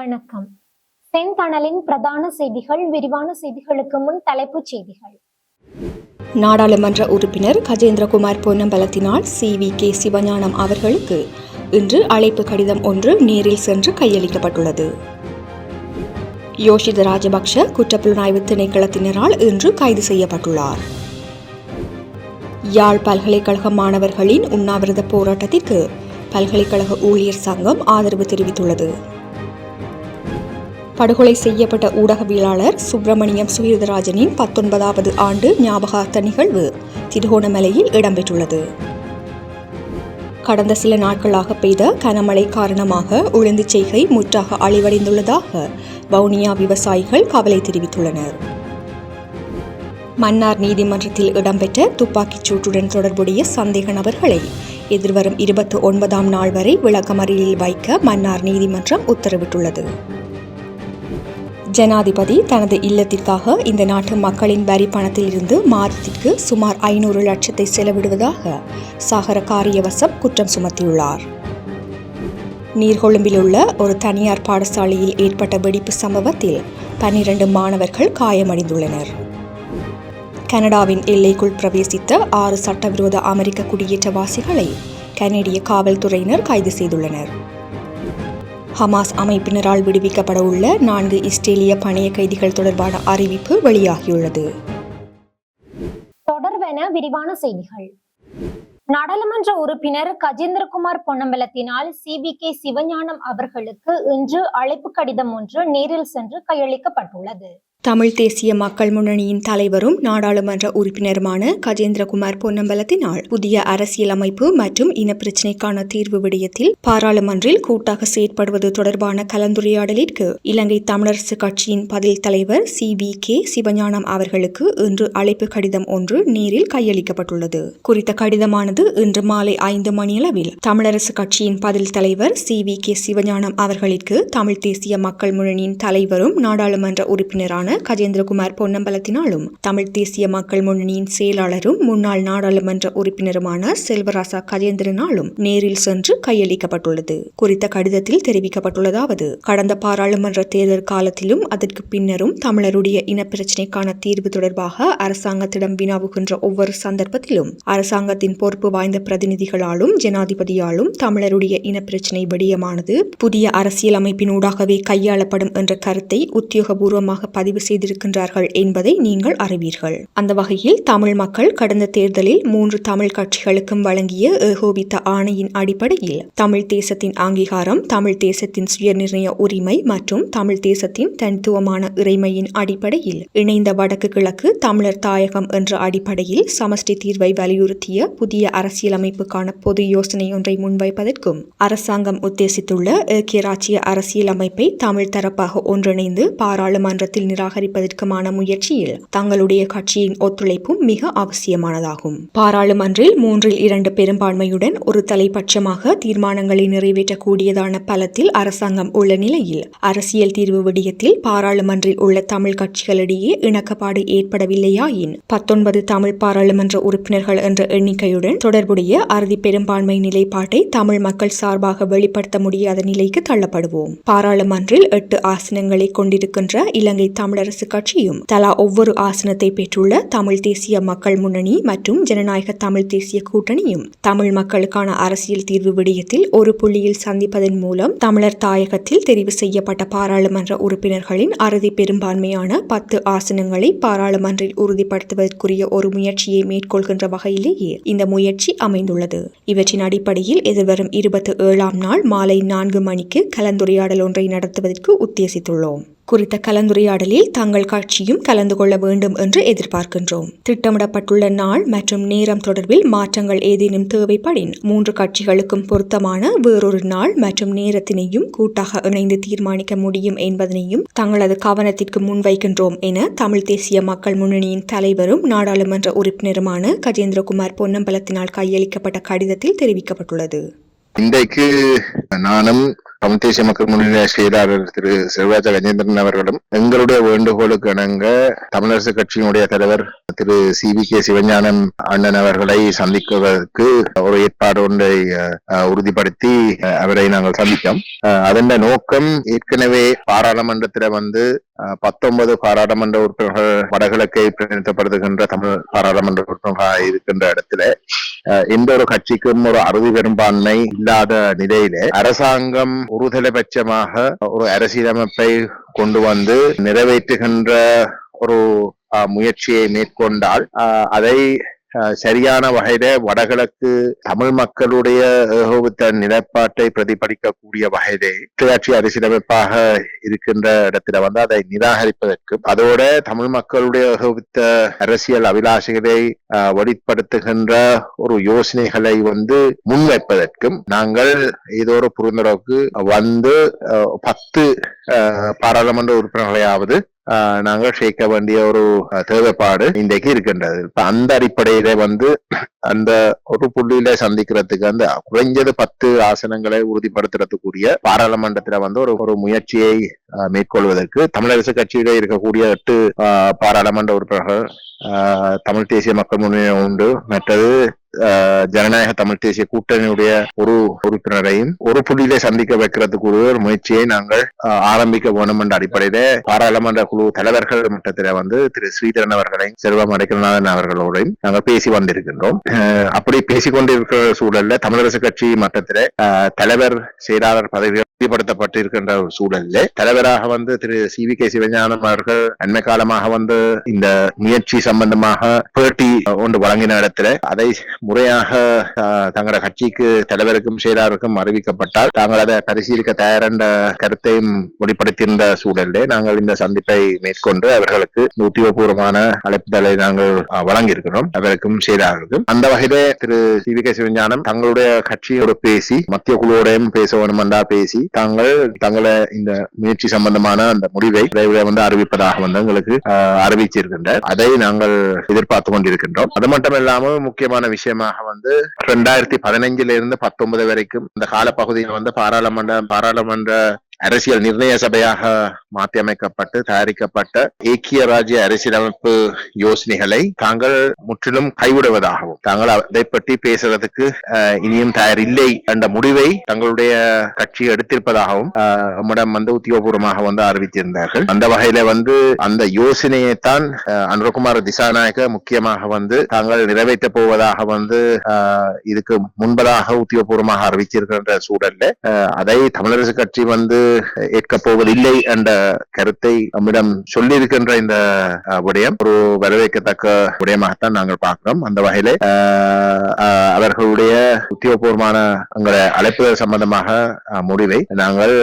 வணக்கம். செந்தணலின் பிரதான செய்திகள் விரிவான செய்திகளுக்கு முன் தலைப்புச் செய்திகள். நாடாளுமன்ற உறுப்பினர் கஜேந்திரகுமார் பொன்னம்பலத்தினால் சி. வி. கே. சிவஞானம் அவர்களுக்கு இன்று அழைப்பு கடிதம் ஒன்று நேரில் சென்று கையளிக்கப்பட்டுள்ளது. யோஷித ராஜபக்ஷ குற்றப்புலனாய்வு திணைக்களத்தினரால் இன்று கைது செய்யப்பட்டுள்ளார். யாழ் பல்கலைக்கழக மாணவர்களின் உண்ணாவிரத போராட்டத்திற்கு பல்கலைக்கழக ஊழியர் சங்கம் ஆதரவு தெரிவித்துள்ளது. படுகொலை செய்யப்பட்ட ஊடகவியலாளர் சுப்பிரமணியம் சுகீர்தராஜனின் பத்தொன்பதாவது ஆண்டு ஞாபகார்த்த நிகழ்வு திருகோணமலையில் இடம்பெற்றுள்ளது. கடந்த சில நாட்களாக பெய்த கனமழை காரணமாக உளுந்துச் செய்கை முற்றாக அழிவடைந்துள்ளதாக வவுனியா விவசாயிகள் கவலை தெரிவித்துள்ளனர். மன்னார் நீதிமன்றத்தில் இடம்பெற்ற துப்பாக்கிச் சூட்டுடன் தொடர்புடைய சந்தேக நபர்களை எதிர்வரும் இருபத்தி ஒன்பதாம் நாள் வரை விளக்கமறியலில் வைக்க மன்னார் நீதிமன்றம் உத்தரவிட்டுள்ளது. ஜனாதிபதி தனது இல்லத்திற்காக இந்த நாட்டு மக்களின் வரி பணத்திலிருந்து மாதத்திற்கு சுமார் ஐநூறு லட்சத்தை செலவிடுவதாக சாகர காரியவசம் குற்றம் சுமத்தியுள்ளார். நீர்கொழும்பில் உள்ள ஒரு தனியார் பாடசாலையில் ஏற்பட்ட வெடிப்பு சம்பவத்தில் பன்னிரண்டு மாணவர்கள் காயமடைந்துள்ளனர். கனடாவின் எல்லைக்குள் பிரவேசித்த ஆறு சட்டவிரோத அமெரிக்க குடியேற்றவாசிகளை கனேடிய காவல்துறையினர் கைது செய்துள்ளனர். ஹமாஸ் அமைப்பினரால் விடுவிக்கப்பட உள்ள நான்கு இஸ்ரேலிய பணைய கைதிகள் தொடர்பான அறிவிப்பு வெளியாகியுள்ளது. தொடர்வென விரிவான செய்திகள். நாடாளுமன்ற உறுப்பினர் கஜேந்திரகுமார் பொன்னம்பலத்தினால் சிபி கே சிவஞானம் அவர்களுக்கு இன்று அழைப்பு கடிதம் ஒன்று நேரில் சென்று கையளிக்கப்பட்டுள்ளது. தமிழ் தேசிய மக்கள் முன்னணியின் தலைவரும் நாடாளுமன்ற உறுப்பினருமான கஜேந்திரகுமார் பொன்னம்பலத்தினால் புதிய அரசியலமைப்பு மற்றும் இனப்பிரச்சினைக்கான தீர்வு விடயத்தில் பாராளுமன்றில் கூட்டாக செயற்படுவது தொடர்பான கலந்துரையாடலிற்கு இலங்கை தமிழரசு கட்சியின் பதில் தலைவர் சி வி கே சிவஞானம் அவர்களுக்கு இன்று அழைப்பு கடிதம் ஒன்று நேரில் கையளிக்கப்பட்டுள்ளது. குறித்த கடிதமானது இன்று மாலை ஐந்து மணியளவில் தமிழரசு கட்சியின் பதில் தலைவர் சி வி கே சிவஞானம் அவர்களிற்கு தமிழ் தேசிய மக்கள் முன்னணியின் தலைவரும் நாடாளுமன்ற உறுப்பினரான கஜேந்திரகுமார் பொன்னம்பலத்தினாலும் தமிழ் தேசிய மக்கள் முன்னணியின் செயலாளரும் முன்னாள் நாடாளுமன்ற உறுப்பினருமான செல்வராசா கஜேந்திரனாலும் நேரில் சென்று கையளிக்கப்பட்டுள்ளது. குறித்த கடிதத்தில் தெரிவிக்கப்பட்டுள்ளதாவது கடந்த பாராளுமன்ற தேர்தல் காலத்திலும் அதற்கு பின்னரும் தமிழருடைய இனப்பிரச்சினைக்கான தீர்வு தொடர்பாக அரசாங்கத்திடம் வினாவுகின்ற ஒவ்வொரு சந்தர்ப்பத்திலும் அரசாங்கத்தின் பொறுப்பு வாய்ந்த பிரதிநிதிகளாலும் ஜனாதிபதியாலும் தமிழருடைய இனப்பிரச்சினை விடயமானது புதிய அரசியலமைப்பினூடாகவே கையாளப்படும் என்ற கருத்தை உத்தியோகபூர்வமாக பதிவு செய்திருக்கின்றார்கள் என்பதை நீங்கள் அறிவீர்கள். அந்த வகையில் தமிழ் மக்கள் கடந்த தேர்தலில் மூன்று தமிழ் கட்சிகளுக்கும் வழங்கிய ஏகோபித்த ஆணையின் அடிப்படையில் தமிழ் தேசத்தின் அங்கீகாரம் தமிழ் தேசத்தின் சுயநிர்ணய உரிமை மற்றும் தமிழ் தேசத்தின் தனித்துவமான இறைமையின் அடிப்படையில் இணைந்த வடக்கு கிழக்கு தமிழர் தாயகம் என்ற அடிப்படையில் சமஷ்டி தீர்வை வலியுறுத்திய புதிய அரசியலமைப்புக்கான பொது யோசனை ஒன்றை முன்வைப்பதற்கும் அரசாங்கம் உத்தேசித்துள்ள ஏக்கிய ராச்சிய அரசியலமைப்பை தமிழ் தரப்பாக ஒன்றிணைந்து பாராளுமன்றத்தில் நிராகரிப்பதற்குமான முயற்சியில் தங்களுடைய கட்சியின் ஒத்துழைப்பும் மிக அவசியமானதாகும். பாராளுமன்றில் மூன்றில் இரண்டு பெரும்பான்மையுடன் ஒரு தலைபட்சமாக தீர்மானங்களை நிறைவேற்றக்கூடியதான பலத்தில் அரசாங்கம் உள்ள நிலையில் அரசியல் தீர்வு விடயத்தில் பாராளுமன்றில் உள்ள தமிழ் கட்சிகளிடையே இணக்கப்பாடு ஏற்படவில்லையாயின் பத்தொன்பது தமிழ் பாராளுமன்ற உறுப்பினர்கள் என்ற எண்ணிக்கையுடன் தொடர்புடைய அறுதி பெரும்பான்மை நிலைப்பாட்டை தமிழ் மக்கள் சார்பாக வெளிப்படுத்த முடியாத நிலைக்கு தள்ளப்படுவோம். பாராளுமன்றில் எட்டு ஆசனங்களை கொண்டிருக்கின்ற இலங்கை தமிழரசு கட்சியும் தலா ஒவ்வொரு ஆசனத்தை பெற்றுள்ள தமிழ் தேசிய மக்கள் முன்னணி மற்றும் ஜனநாயக தமிழ் தேசிய கூட்டணியும் தமிழ் மக்களுக்கான அரசியல் தீர்வு விடயத்தில் ஒரு புள்ளியில் சந்திப்பதன் மூலம் தமிழர் தாயகத்தில் தெரிவு செய்யப்பட்ட பாராளுமன்ற உறுப்பினர்களின் அறுதி பெரும்பான்மையான பத்து ஆசனங்களை பாராளுமன்றில் உறுதிப்படுத்துவதற்குரிய ஒரு முயற்சியை மேற்கொள்கின்ற வகையிலேயே இந்த முயற்சி அமைந்துள்ளது. இவற்றின் அடிப்படையில் எதிர்வரும் இருபத்தி ஏழாம் நாள் மாலை நான்கு மணிக்கு கலந்துரையாடல் ஒன்றை நடத்துவதற்கு உத்தேசித்துள்ளோம். குறித்த கலந்துரையாடலில் தங்கள் கட்சியும் கலந்து கொள்ள வேண்டும் என்று எதிர்பார்க்கின்றோம். திட்டமிடப்பட்டுள்ள நாள் மற்றும் நேரம் தொடர்பில் மாற்றங்கள் ஏதேனும் தேவைப்படின் மூன்று கட்சிகளுக்கும் பொருத்தமான வேறொரு நாள் மற்றும் நேரத்தினையும் கூட்டாக இணைந்து தீர்மானிக்க முடியும் என்பதனையும் தங்களது கவனத்திற்கு முன்வைக்கின்றோம் என தமிழ் தேசிய மக்கள் முன்னணியின் தலைவரும் நாடாளுமன்ற உறுப்பினருமான கஜேந்திரகுமார் பொன்னம்பலத்தினால் கையளிக்கப்பட்ட கடிதத்தில் தெரிவிக்கப்பட்டுள்ளது. இன்றைக்கு நானும் தமிழ் தேசிய மக்கள் முன்னணி செயலாளர் திரு செல்வராஜா கஜேந்திரன் அவர்களும் எங்களுடைய வேண்டுகோளுக்கு இணங்க தமிழரசு கட்சியினுடைய தலைவர் Thiru C V K Sivagnanam அண்ணன் அவர்களை சந்திக்குவதற்கு ஒரு ஏற்பாடு ஒன்றை உறுதிப்படுத்தி அவரை நாங்கள் சந்தித்தோம். அஹ், அதன் நோக்கம் ஏற்கனவே பாராளுமன்றத்துல வந்து பத்தொன்பது பாராளுமன்ற உறுப்பினர்கள் வடகிழக்கை பிரதிநிதிப்படுத்துகின்ற தமிழ் பாராளுமன்ற உறுப்பினர்களாக இருக்கின்ற இடத்துல அஹ், எந்த ஒரு கட்சிக்கும் ஒரு அறுதி பெரும்பான்மை இல்லாத நிலையில அரசாங்கம் ஒருதலைபட்சமாக ஒரு அரசியலமைப்பை கொண்டு வந்து நிறைவேற்றுகின்ற ஒரு முயற்சியை மேற்கொண்டால் அஹ், அதை சரியான வகையில வடகிழக்கு தமிழ் மக்களுடைய ஏகோபித்த நிலைப்பாட்டை பிரதிபலிக்கக்கூடிய வகையிலே சுயாட்சி அரசியலமைப்பாக இருக்கின்ற இடத்துல வந்து அதை நிராகரிப்பதற்கும் அதோட தமிழ் மக்களுடைய ஏகோபித்த அரசியல் அபிலாஷைகளை வெளிப்படுத்துகின்ற ஒரு யோசனைகளை வந்து முன்வைப்பதற்கும் நாங்கள் ஏதோ ஒரு புரிந்துணர்வுக்கு வந்து அஹ், பத்து பாராளுமன்ற உறுப்பினர்களையாவது நாங்கள் சேர்க்க வேண்டிய ஒரு தேவைப்பாடு இன்றைக்கு இருக்கின்றது. இப்ப அந்த அடிப்படையில வந்து அந்த ஒரு புள்ளியில சந்திக்கிறதுக்கு அந்த குறைஞ்சது பத்து ஆசனங்களை உறுதிப்படுத்துறதுக்குரிய பாராளுமன்றத்துல வந்து ஒரு ஒரு முயற்சியை மேற்கொள்வதற்கு தமிழரசு கட்சியில இருக்கக்கூடிய எட்டு பாராளுமன்ற உறுப்பினர்கள் தமிழ் தேசிய மக்கள் முன்னணி உண்டு. மற்றது ஜனநாயக தமிழ் தேசிய கூட்டணியுடைய ஒரு உறுப்பினரையும் ஒரு புள்ளியிலே சந்திக்க வைக்கிறதுக்கு ஒரு முயற்சியை நாங்கள் அஹ், ஆரம்பிக்க வேண்டும் என்ற அடிப்படையில பாராளுமன்ற குழு தலைவர்கள் மட்டத்தில வந்து திரு ஸ்ரீதரன் அவர்களையும் செல்வம் அடைக்கலநாதன் அவர்களோடையும் நாங்கள் பேசி வந்திருக்கின்றோம். அஹ், அப்படி பேசிக்கொண்டிருக்கிற சூழல்ல தமிழரசு கட்சி மட்டத்தில அஹ், தலைவர் செயலாளர் பதவி உறுதிப்படுத்தப்பட்டிருக்கின்ற ஒரு சூழல்ல. தலைவராக வந்து Thiru C V K Sivagnanam அவர்கள் அண்மை காலமாக வந்து இந்த முயற்சி சம்பந்தமாக பேட்டி ஒன்று வழங்கின இடத்துல. அதை முறையாக தங்களோட கட்சிக்கு தலைவருக்கும் செயலாளருக்கும் அறிவிக்கப்பட்டால் தாங்கள் அதை பரிசீலிக்க தயார் என்ற கருத்தையும் வெளிப்படுத்தியிருந்த சூழலிலே நாங்கள் இந்த சந்திப்பை மேற்கொண்டு அவர்களுக்கு உத்தியோகபூர்வமான அழைப்புதலை நாங்கள் அஹ், வழங்கியிருக்கிறோம். அவருக்கும் செயலாளருக்கும். அந்த வகையிலே Thiru C V K Sivagnanam தங்களுடைய கட்சியோடு பேசி மத்திய குழுவோடையும் பேச வேணுமென்றா பேசி தாங்கள் தங்களை இந்த முயற்சி சம்பந்தமான அந்த முடிவை விரைவில் வந்து அறிவிப்பதாக வந்து எங்களுக்கு அஹ், அறிவிச்சிருக்கின்றார் அதை நாங்கள் எதிர்பார்த்து கொண்டிருக்கின்றோம். அது மட்டும் முக்கியமான விஷயமாக வந்து ரெண்டாயிரத்தி பதினைஞ்சில இருந்து பத்தொன்பது வரைக்கும் இந்த காலப்பகுதியில் வந்து பாராளுமன்ற பாராளுமன்ற அரசியல் நிர்ணய சபையாக மாற்றியமைக்கப்பட்டு தயாரிக்கப்பட்ட ஏக்கிய ராஜ்ய அரசியலமைப்பு யோசனைகளை தாங்கள் முற்றிலும் கைவிடுவதாகவும் தாங்கள் அதை பற்றி பேசுறதுக்கு அஹ், இனியும் தயார் இல்லை என்ற முடிவை தங்களுடைய கட்சி எடுத்திருப்பதாகவும் நம்மிடம் வந்து உத்தியோகபூர்வமாக வந்து அறிவித்திருந்தார்கள். அந்த வகையில வந்து அந்த யோசனையைத்தான் தான் அனுரகுமார் திசாநாயக முக்கியமாக வந்து தாங்கள் நிறைவேற்றப் போவதாக வந்து இதுக்கு முன்பதாக உத்தியோகபூர்வமாக அறிவிச்சிருக்கின்ற சூழல்ல அதை தமிழரசு கட்சி வந்து ஏற்கப் போவதில்லை என்ற கருத்தை நம்மிடம் சொல்லியிருக்கின்ற இந்த விடயம். ஒரு வரவேற்கத்தக்க விடயமாகத்தான் நாங்கள் பார்க்கிறோம். அந்த வகையில அவர்களுடைய உத்தியோகபூர்வமான எங்களை அழைப்புதல் சம்பந்தமாக முடிவை நாங்கள்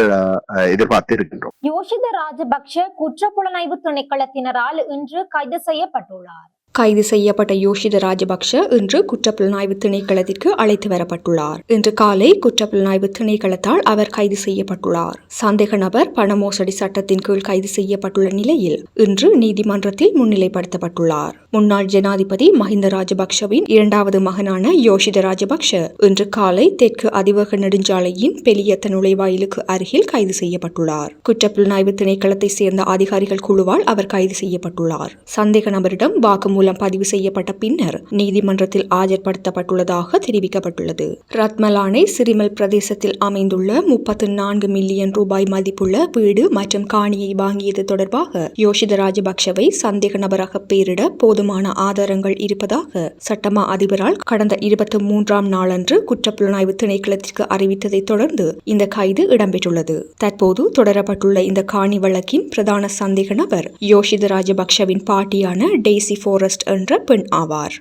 எதிர்பார்த்து இருக்கின்றோம் யோஷித ராஜபக்ஷ குற்றப்புலனாய்வு திணைக்களத்தினரால் இன்று கைது செய்யப்பட்டுள்ளார். கைது செய்யப்பட்ட யோஷித ராஜபக்ஷ இன்று குற்றப்புலனாய்வு திணைக்களத்திற்கு அழைத்து வரப்பட்டுள்ளார். இன்று காலை குற்றப்புலனாய்வு திணைக்களத்தால் அவர் கைது செய்யப்பட்டுள்ளார். சந்தேக நபர் பண மோசடி சட்டத்தின் கீழ் கைது செய்யப்பட்டுள்ள நிலையில் இன்று நீதிமன்றத்தில் முன்னிலைப்படுத்தப்பட்டுள்ளார். முன்னாள் ஜனாதிபதி மஹிந்த ராஜபக்ஷவின் இரண்டாவது மகனான யோஷித ராஜபக்ஷ இன்று காலை தெற்கு அதிவேக நெடுஞ்சாலையின் பெலியத்த நுழைவாயிலுக்கு அருகில் கைது செய்யப்பட்டுள்ளார். குற்றப்புலனாய்வு திணைக்களத்தை சேர்ந்த அதிகாரிகள் குழுவால் அவர் கைது செய்யப்பட்டுள்ளார். சந்தேக நபரிடம் வாக்குமூலம் பதிவு செய்யப்பட்ட பின்னர் நீதிமன்றத்தில் ஆஜர்படுத்தப்பட்டுள்ளதாக தெரிவிக்கப்பட்டுள்ளது. ரத்மலானை சிரிமல் பிரதேசத்தில் அமைந்துள்ள முப்பத்து நான்கு மில்லியன் ரூபாய் மதிப்புள்ள வீடு மற்றும் காணியை வாங்கியது தொடர்பாக யோஷித ராஜபக்ஷவை சந்தேக நபராக பெயரிட போதுமான ஆதாரங்கள் இருப்பதாக சட்டமா அதிபரால் கடந்த இருபத்தி மூன்றாம் நாளன்று குற்றப்புலனாய்வு திணைக்களத்திற்கு அறிவித்ததைத் தொடர்ந்து இந்த கைது இடம்பெற்றுள்ளது. தற்போது தொடரப்பட்டுள்ள இந்த காணி வழக்கின் பிரதான சந்தேக நபர் யோஷித ராஜபக்ஷவின் பாட்டியான டெய்சி ஃபோரஸ்ட் என்ற பெண் ஆவார்.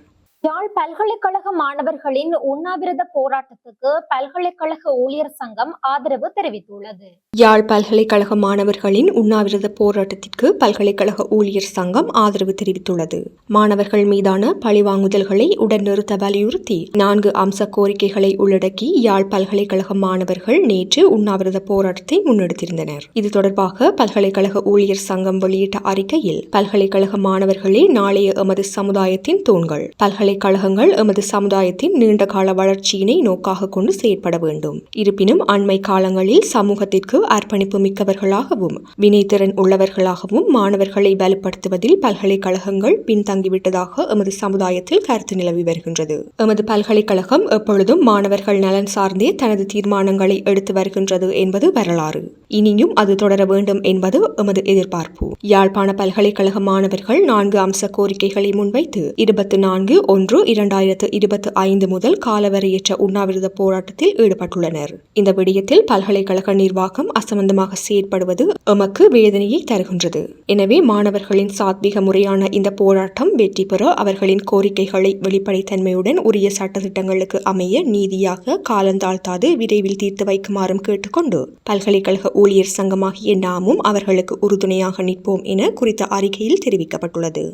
யாழ் பல்கலைக்கழக மாணவர்களின் உண்ணாவிரத போராட்டத்துக்கு பல்கலைக்கழக ஊழியர் சங்கம் ஆதரவு தெரிவித்துள்ளது. யாழ் பல்கலைக்கழக மாணவர்களின் உண்ணாவிரத போராட்டத்திற்கு பல்கலைக்கழக ஊழியர் சங்கம் ஆதரவு தெரிவித்துள்ளது. மாணவர்கள் மீதான பழிவாங்குதல்களை உடன் நிறுத்த வலியுறுத்தி நான்கு அம்ச கோரிக்கைகளை உள்ளடக்கி யாழ் பல்கலைக்கழக மாணவர்கள் நேற்று உண்ணாவிரத போராட்டத்தை முன்னெடுத்திருந்தனர். இது தொடர்பாக பல்கலைக்கழக ஊழியர் சங்கம் வெளியிட்ட அறிக்கையில் பல்கலைக்கழக மாணவர்களே நாளைய எமது சமுதாயத்தின் தூண்கள். பல்கலைக்கழக பல்கலைக்கழகங்கள் எமது சமுதாயத்தின் நீண்டகால வளர்ச்சியினை நோக்காக கொண்டு செயற்பட வேண்டும். இருப்பினும் அண்மை காலங்களில் சமூகத்திற்கு அர்ப்பணிப்பு மிக்கவர்களாகவும் வினைத்திறன் உள்ளவர்களாகவும் மாணவர்களை வலுப்படுத்துவதில் பல்கலைக்கழகங்கள் பின்தங்கிவிட்டதாக எமது சமுதாயத்தில் கருத்து நிலவி வருகின்றது. எமது பல்கலைக்கழகம் எப்பொழுதும் மாணவர்கள் நலன் சார்ந்தே தனது தீர்மானங்களை எடுத்து வருகின்றது என்பது வரலாறு. இனியும் அது தொடர வேண்டும் என்பது எமது எதிர்பார்ப்பு. யாழ்ப்பாண பல்கலைக்கழக மாணவர்கள் நான்கு அம்ச கோரிக்கைகளை முன்வைத்து இருபத்தி நான்கு ஒன்று இரண்டாயிரத்து இருபத்தி ஐந்து முதல் காலவரையற்ற உண்ணாவிரத போராட்டத்தில் ஈடுபட்டுள்ளனர். இந்த விடயத்தில் பல்கலைக்கழக நிர்வாகம் அசம்பந்தமாக செயற்படுவது எமக்கு வேதனையை தருகின்றது. எனவே மாணவர்களின் சாத்வீக முறையான இந்த போராட்டம் வெற்றி பெற அவர்களின் கோரிக்கைகளை வெளிப்படைத்தன்மையுடன் உரிய சட்டத்திட்டங்களுக்கு அமைய நீதியாக காலந்தாழ்த்தாது விரைவில் தீர்த்து வைக்குமாறும் கேட்டுக்கொண்டு பல்கலைக்கழக ஊழியர் சங்கமாகிய நாமும் அவர்களுக்கு உறுதுணையாக நிற்போம் என குறித்த அறிக்கையில் தெரிவிக்கப்பட்டுள்ளது.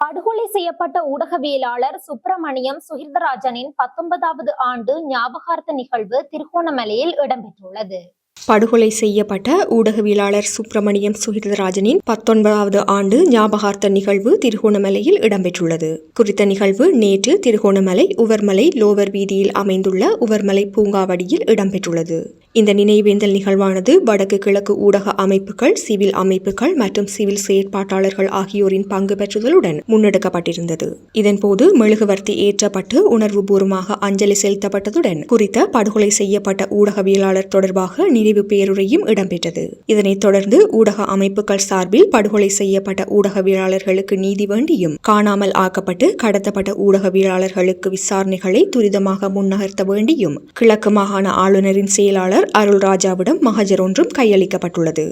படுகொலை செய்யப்பட்ட ஊடகவியலாளர் சுப்பிரமணியம் சுகிர்தராஜனின் பத்தொன்பதாவது ஆண்டு ஞாபகார்த்த நிகழ்வு திருகோணமலையில் இடம்பெற்றுள்ளது. படுகொலை செய்யப்பட்ட ஊடகவியலாளர் சுப்பிரமணியம் சுகிர்தராஜனின் பத்தொன்பதாவது ஆண்டு ஞாபகார்த்த நிகழ்வு திருகோணமலையில் இடம்பெற்றுள்ளது. குறித்த நிகழ்வு நேற்று திருகோணமலை உவர்மலை லோவர் வீதியில் அமைந்துள்ள உவர்மலை பூங்காவடியில் இடம்பெற்றுள்ளது. இந்த நினைவேந்தல் நிகழ்வானது வடக்கு கிழக்கு ஊடக அமைப்புகள் சிவில் அமைப்புகள் மற்றும் சிவில் செயற்பாட்டாளர்கள் ஆகியோரின் பங்கு பெற்றுதலுடன் முன்னெடுக்கப்பட்டிருந்தது. இதன்போது மெழுகுவர்த்தி ஏற்றப்பட்டு உணர்வுபூர்வமாக அஞ்சலி செலுத்தப்பட்டதுடன் குறித்த படுகொலை செய்யப்பட்ட ஊடகவியலாளர் தொடர்பாக நினைவு பேருரையும் இடம்பெற்றது. இதனைத் தொடர்ந்து ஊடக அமைப்புகள் சார்பில் படுகொலை செய்யப்பட்ட ஊடகவியலாளர்களுக்கு நீதி வேண்டியும் காணாமல் ஆக்கப்பட்டு கடத்தப்பட்ட ஊடகவியலாளர்களுக்கு விசாரணைகளை துரிதமாக முன்னகர்த்த வேண்டியும் கிழக்கு மாகாண ஆளுநரின் செயலாளர் அருள்ராஜாவிடம் மகஜர் ஒன்றும் கையளிக்கப்பட்டுள்ளது.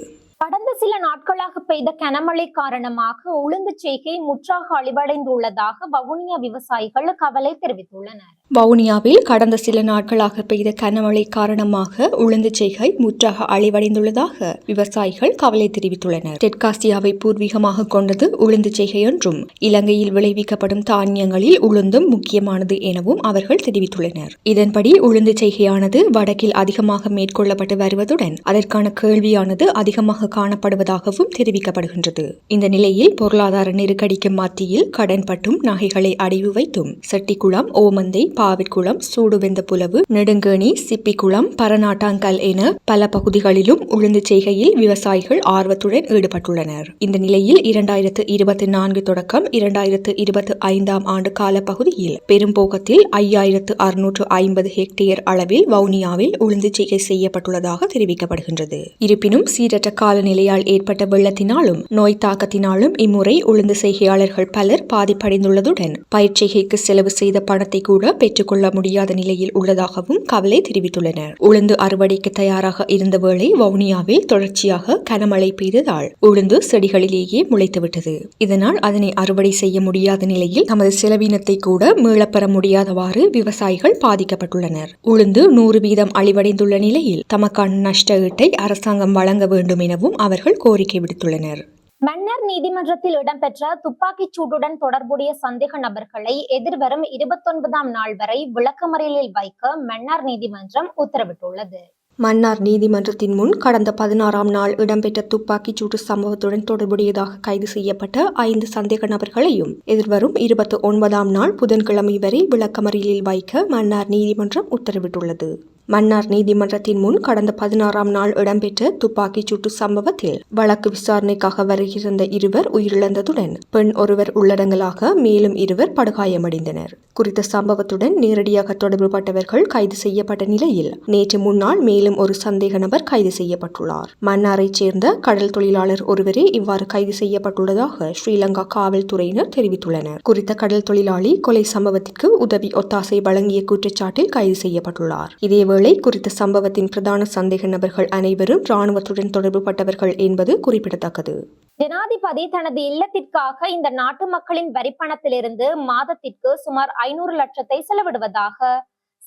சில நாட்களாக பெய்த கனமழை காரணமாக உளுந்து செய்கை முற்றாக அழிவடைந்துள்ளதாக வவுனியா விவசாயிகள் கவலை தெரிவித்துள்ளனர். வவுனியாவில் கடந்த சில நாட்களாக பெய்த கனமழை காரணமாக உளுந்து செய்கை முற்றாக அழிவடைந்துள்ளதாக விவசாயிகள் கவலை தெரிவித்துள்ளனர். தெற்காசியாவை பூர்வீகமாக கொண்டது உளுந்து செய்கை என்றும் இலங்கையில் விளைவிக்கப்படும் தானியங்களில் உளுந்தும் முக்கியமானது எனவும் அவர்கள் தெரிவித்துள்ளனர். இதன்படி உளுந்து செய்கையானது வடக்கில் அதிகமாக மேற்கொள்ளப்பட்டு வருவதுடன் அதற்கான கேள்வியானது அதிகமாக காணப்படுவதாகவும் தெரிவிக்கப்படுகின்றது. இந்த நிலையில் பொருளாதார நெருக்கடிக்கு மத்தியில் கடன்பட்டும் நகைகளை அடைவு வைத்தும் செட்டிக்குளம் ஓமந்தை பாவிற்குளம் சூடுவெந்த புலவு நெடுங்கேணி சிப்பிக்குளம் பரநாட்டாங்கல் என பல பகுதிகளிலும் உளுந்து செய்கையில் விவசாயிகள் ஆர்வத்துடன் ஈடுபட்டுள்ளனர். இந்த நிலையில் இரண்டாயிரத்து இருபத்தி நான்கு தொடக்கம் இரண்டாயிரத்து இருபத்தி ஐந்தாம் ஆண்டு கால பகுதியில் பெரும்போக்கத்தில் ஐயாயிரத்து அறுநூற்று ஐம்பது ஹெக்டேர் அளவில் வவுனியாவில் உளுந்து செய்கை செய்யப்பட்டுள்ளதாக தெரிவிக்கப்படுகின்றது. இருப்பினும் சீரற்ற காலநிலையால் ஏற்பட்ட வெள்ளத்தினாலும் நோய் தாக்கத்தினாலும் இம்முறை உளுந்து செய்கையாளர்கள் பலர் பாதிப்படைந்துள்ளதுடன் பயிற்சிகைக்கு செலவு செய்த பணத்தை கூட பெற்றுக்கொள்ள முடியாத நிலையில் உள்ளதாகவும் கவலை தெரிவித்துள்ளனர். உளுந்து அறுவடைக்கு தயாராக இருந்த வேளை வவுனியாவில் தொடர்ச்சியாக கனமழை பெய்ததால் உளுந்து செடிகளிலேயே முளைத்துவிட்டது. இதனால் அதனை அறுவடை செய்ய முடியாத நிலையில் தமது செலவினத்தை கூட மீளப்பெற முடியாதவாறு விவசாயிகள் பாதிக்கப்பட்டுள்ளனர். உளுந்து நூறு வீதம் அழிவடைந்துள்ள நிலையில் தமக்கான நஷ்ட ஈட்டை அரசாங்கம் வழங்க வேண்டும் எனவும் அவர்கள் கோரிக்கை விடுத்துள்ளனர். மன்னர் நீதிமன்றத்தில் இடம்பெற்ற துப்பாக்கிச் சூட்டுடன் தொடர்புடைய சந்தேக நபர்களை எதிர்வரும் இருபத்தொன்பதாம் நாள் வரை விளக்கமறியலில் வைக்க மன்னார் நீதிமன்றம் உத்தரவிட்டுள்ளது. மன்னார் நீதிமன்றத்தின் முன் கடந்த பதினாறாம் நாள் இடம்பெற்ற துப்பாக்கிச் சூட்டு சம்பவத்துடன் தொடர்புடையதாக கைது செய்யப்பட்ட ஐந்து சந்தேக நபர்களையும் எதிர்வரும் இருபத்தி ஒன்பதாம் நாள் புதன்கிழமை வரை விளக்கமறியலில் வைக்க மன்னார் நீதிமன்றம் உத்தரவிட்டுள்ளது. மன்னார் நீதிமன்றத்தின் முன் கடந்த பதினாறாம் நாள் இடம்பெற்ற துப்பாக்கிச் சூட்டு சம்பவத்தில் வழக்கு விசாரணைக்காக வருகிறந்த இருவர் உயிரிழந்ததுடன் பெண் ஒருவர் உள்ளடங்கலாக மேலும் இருவர் படுகாயமடைந்தனர். குறித்த சம்பவத்துடன் நேரடியாக தொடர்புபட்டவர்கள் கைது செய்யப்பட்ட நிலையில் நேற்று முன்னாள் மேலும் ஒரு சந்தேக நபர் கைது செய்யப்பட்டுள்ளார். மன்னாரைச் சேர்ந்த கடல் தொழிலாளர் ஒருவரே இவ்வாறு கைது செய்யப்பட்டுள்ளதாக ஸ்ரீலங்கா காவல்துறையினர் தெரிவித்துள்ளனர். குறித்த கடல் தொழிலாளி கொலை சம்பவத்திற்கு உதவி ஒத்தாசை வழங்கிய குற்றச்சாட்டில் கைது செய்யப்பட்டுள்ளார். இதேவேளை குறித்த சம்பவத்தின் பிரதான சந்தேக நபர்கள் அனைவரும் இராணுவத்துடன் தொடர்புபட்டவர்கள் என்பது குறிப்பிடத்தக்கது. ஜனாதிபதி தனது இல்லத்திற்காக இந்த நாட்டு மக்களின் வரிப்பணத்திலிருந்து மாதத்திற்கு சுமார் ஐநூறு லட்சத்தை செலவிடுவதாக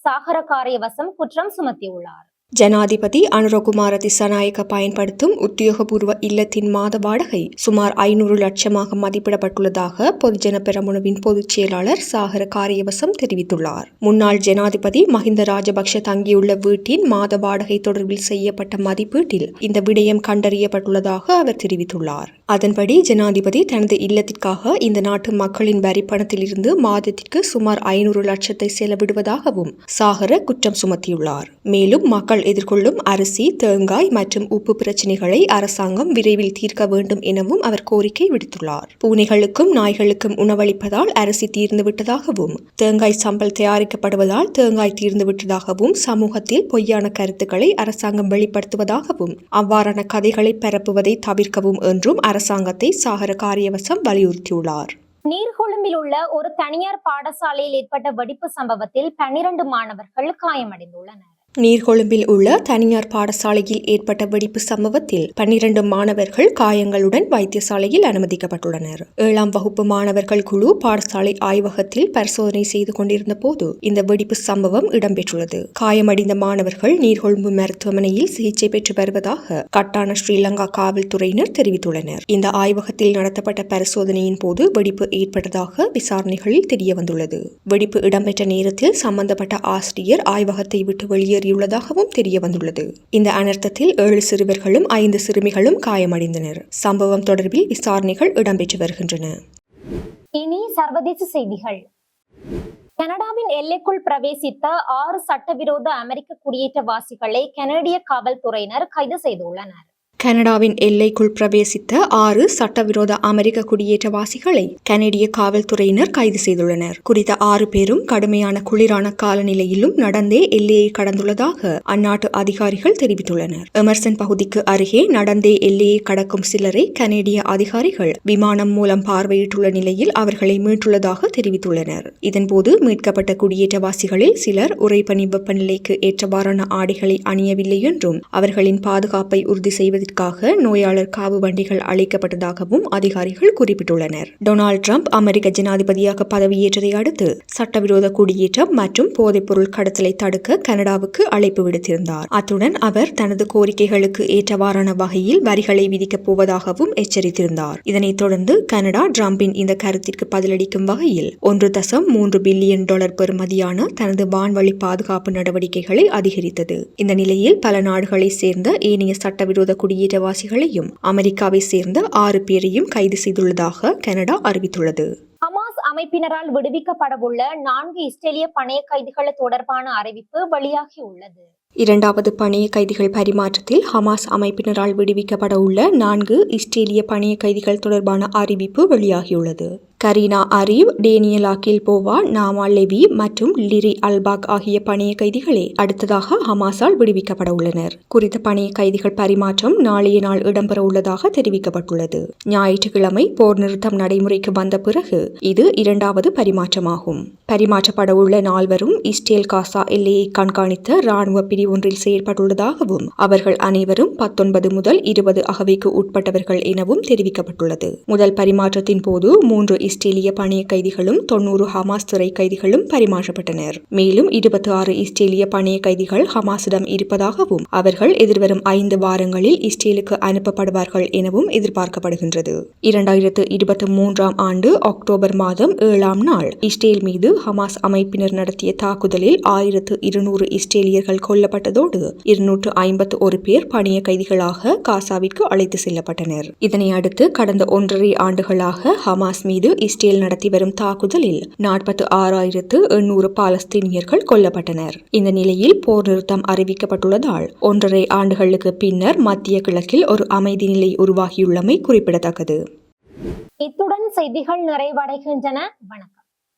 சாகர காரியவசம் குற்றம் சுமத்தியுள்ளார். ஜனாதிபதி அனுரகுமார திசாநாயக்க பயன்படுத்தும் உத்தியோகபூர்வ இல்லத்தின் மாத வாடகை சுமார் ஐநூறு லட்சமாக மதிப்பிடப்பட்டுள்ளதாக பொதுஜன பெரமுனவின் பொதுச் செயலாளர் சாகர காரியவசம் தெரிவித்துள்ளார். முன்னாள் ஜனாதிபதி மஹிந்த ராஜபக்ஷ தங்கியுள்ள வீட்டின் மாத வாடகை தொடர்பில் செய்யப்பட்ட மதிப்பீட்டில் இந்த விடயம் கண்டறியப்பட்டுள்ளதாக அவர் தெரிவித்துள்ளார். அதன்படி ஜனாதிபதி தனது இல்லத்திற்காக இந்த நாட்டு மக்களின் வரிப்பணத்திலிருந்து மாதத்திற்கு சுமார் ஐநூறு லட்சத்தை செலவிடுவதாகவும் சாகர குற்றம் சுமத்தியுள்ளார். மேலும் மக்கள் எதிர்கொள்ளும் அரிசி தேங்காய் மற்றும் உப்பு பிரச்சினைகளை அரசாங்கம் விரைவில் தீர்க்க வேண்டும் எனவும் அவர் கோரிக்கை விடுத்துள்ளார். பூனைகளுக்கும் நாய்களுக்கும் உணவளிப்பதால் அரிசி தீர்ந்து விட்டதாகவும் தேங்காய் சம்பல் தயாரிக்கப்படுவதால் தேங்காய் தீர்ந்து விட்டதாகவும் சமூகத்தில் பொய்யான கருத்துக்களை அரசாங்கம் வெளிப்படுத்துவதாகவும் அவ்வாறான கதைகளை பரப்புவதை தவிர்க்கவும் என்றும் அரசாங்கத்தை சாகர காரியவசம் வலியுறுத்தியுள்ளார். நீர்கொழும்பில் உள்ள ஒரு தனியார் பாடசாலையில் ஏற்பட்ட வெடிப்பு சம்பவத்தில் பன்னிரண்டு மாணவர்கள் காயமடைந்துள்ளனர். நீர்கொழும்பில் உள்ள தனியார் பாடசாலையில் ஏற்பட்ட வெடிப்பு சம்பவத்தில் பன்னிரண்டு மாணவர்கள் காயங்களுடன் வைத்தியசாலையில் அனுமதிக்கப்பட்டுள்ளனர். ஏழாம் வகுப்பு மாணவர்கள் குழு பாடசாலை ஆய்வகத்தில் பரிசோதனை செய்து கொண்டிருந்த போது இந்த வெடிப்பு சம்பவம் இடம்பெற்றுள்ளது. காயமடைந்த மாணவர்கள் நீர்கொழும்பு மருத்துவமனையில் சிகிச்சை பெற்று வருவதாக கட்டான ஸ்ரீலங்கா காவல்துறையினர் தெரிவித்துள்ளனர். இந்த ஆய்வகத்தில் நடத்தப்பட்ட பரிசோதனையின் போது வெடிப்பு ஏற்பட்டதாக விசாரணைகளில் தெரியவந்துள்ளது. வெடிப்பு இடம்பெற்ற நேரத்தில் சம்பந்தப்பட்ட ஆசிரியர் ஆய்வகத்தை விட்டு வெளியேறியுள்ளதாகவும் தெரியவந்துள்ளது. இந்த அனர்த்தத்தில் ஏழு சிறுவர்களும் ஐந்து சிறுமிகளும் காயமடைந்தனர். சம்பவம் தொடர்பில் விசாரணைகள் இடம்பெற்று வருகின்றன. இனி சர்வதேச செய்திகள். கனடாவின் எல்லைக்குள் பிரவேசித்த ஆறு சட்டவிரோத அமெரிக்க குடியேற்றவாசிகளை கனடிய காவல்துறையினர் கைது செய்துள்ளனர். கனடாவின் எல்லைக்குள் பிரவேசித்த ஆறு சட்டவிரோத அமெரிக்க குடியேற்றவாசிகளை கனடிய காவல்துறையினர் கைது செய்துள்ளனர். குறித்த ஆறு பேரும் கடுமையான குளிரான காலநிலையிலும் நடந்தே எல்லையை கடந்துள்ளதாக அந்நாட்டு அதிகாரிகள் தெரிவித்துள்ளனர். எமர்சன் பகுதிக்கு அருகே நடந்தே எல்லையை கடக்கும் சிலரை கனேடிய அதிகாரிகள் விமானம் மூலம் பார்வையிட்டுள்ள நிலையில் அவர்களை மீட்டுள்ளதாக தெரிவித்துள்ளனர். இதன்போது மீட்கப்பட்ட குடியேற்றவாசிகளில் சிலர் உறைபனி வெப்பநிலைக்கு ஏற்றவாறான ஆடைகளை அணியவில்லை என்றும் அவர்களின் பாதுகாப்பை உறுதி செய்வதற்கு செய்வதற்காக நோயாளர் காவு வண்டிகள் அளிக்கப்பட்டதாகவும் அதிகாரிகள் குறிப்பிட்டுள்ளனர். டொனால்டு ட்ரம்ப் அமெரிக்க ஜனாதிபதியாக பதவியேற்றதை அடுத்து சட்டவிரோத குடியேற்றம் மற்றும் போதைப்பொருள் கடத்தலை தடுக்க கனடாவுக்கு அழைப்பு விடுத்திருந்தார். அத்துடன் அவர் தனது கோரிக்கைகளுக்கு ஏற்றவாறான வகையில் வரிகளை விதிக்கப் போவதாகவும் எச்சரித்திருந்தார். இதனைத் தொடர்ந்து கனடா ட்ரம்பின் இந்த கருத்திற்கு பதிலளிக்கும் வகையில் ஒன்று தசம் மூன்று பில்லியன் டாலர் பெறுமதியான தனது வான்வழி பாதுகாப்பு நடவடிக்கைகளை அதிகரித்தது. இந்த நிலையில் பல நாடுகளைச் சேர்ந்த ஏனைய சட்டவிரோத குடியேற்றவாசிகளையும் அமெரிக்காவை சேர்ந்த ஆறு பேரையும் கைது செய்துள்ளதாக கனடா அறிவித்துள்ளது. ஹமாஸ் அமைப்பினரால் விடுவிக்கப்படவுள்ள நான்கு இஸ்ரேலிய பணைய கைதிகள் தொடர்பான அறிவிப்பு வெளியாகியுள்ளது. இரண்டாவது பணைய கைதிகள் பரிமாற்றத்தில் ஹமாஸ் அமைப்பினரால் விடுவிக்கப்பட உள்ள நான்கு இஸ்ரேலிய பணைய கைதிகள் தொடர்பான அறிவிப்பு வெளியாகியுள்ளது. கரீனா அரீவ் டேனியல் அகில் போவா நாமா லெவி மற்றும் லிரி அல்பாக் ஆகிய பணிய கைதிகளே அடுத்ததாக ஹமாஸால் விடுவிக்கப்பட உள்ளனர். குறித்த பணிய கைதிகள் பரிமாற்றம் நாளைய நாள் இடம்பெற உள்ளதாக தெரிவிக்கப்பட்டுள்ளது. ஞாயிற்றுக்கிழமை போர் நிறுத்தம் நடைமுறைக்கு வந்த பிறகு இது இரண்டாவது பரிமாற்றமாகும். பரிமாற்றப்பட உள்ள நால்வரும் இஸ்ரேல் காசா எல்லையை கண்காணித்த ராணுவ பிரிவொன்றில் செயல்பட்டுள்ளதாகவும் அவர்கள் அனைவரும் பத்தொன்பது முதல் இருபது அகவைக்கு உட்பட்டவர்கள் எனவும் தெரிவிக்கப்பட்டுள்ளது. முதல் பரிமாற்றத்தின் போது மூன்று இஸ்ரேலிய பணைய கைதிகளும் தொன்னூறு ஹமாஸ் துறை கைதிகளும் பரிமாற்றப்பட்டனர். மேலும் இருபத்தி ஆறு இஸ்ரேலிய பணைய கைதிகள் ஹமாஸிடம் இருப்பதாகவும் அவர்கள் எதிர்வரும் ஐந்து வாரங்களில் இஸ்ரேலுக்கு அனுப்பப்படுவார்கள் எனவும் எதிர்பார்க்கப்படுகின்றது. இரண்டாயிரத்து இருபத்தி மூன்றாம் ஆண்டு அக்டோபர் மாதம் ஏழாம் நாள் இஸ்ரேல் மீது ஹமாஸ் அமைப்பினர் நடத்திய தாக்குதலில் ஆயிரத்து இருநூறு இஸ்ரேலியர்கள் கொல்லப்பட்டதோடு இருநூற்று ஐம்பத்து ஒரு பேர் பணிய கைதிகளாக காசாவிற்கு அழைத்து செல்லப்பட்டனர். இதனை அடுத்து கடந்த ஒன்றரை ஆண்டுகளாக ஹமாஸ் மீது இஸ்ரேல் நடத்தி வரும் தாக்குதலில் நாற்பத்து ஆறாயிரத்து எண்ணூறு பாலஸ்தீனியர்கள் கொல்லப்பட்டனர். இந்த நிலையில் போர் நிறுத்தம் அறிவிக்கப்பட்டுள்ளதால் ஒன்றரை ஆண்டுகளுக்கு பின்னர் மத்திய கிழக்கில் ஒரு அமைதி நிலை உருவாகியுள்ளமை குறிப்பிடத்தக்கது. இத்துடன் செய்திகள் நிறைவடைகின்றன. வணக்கம்.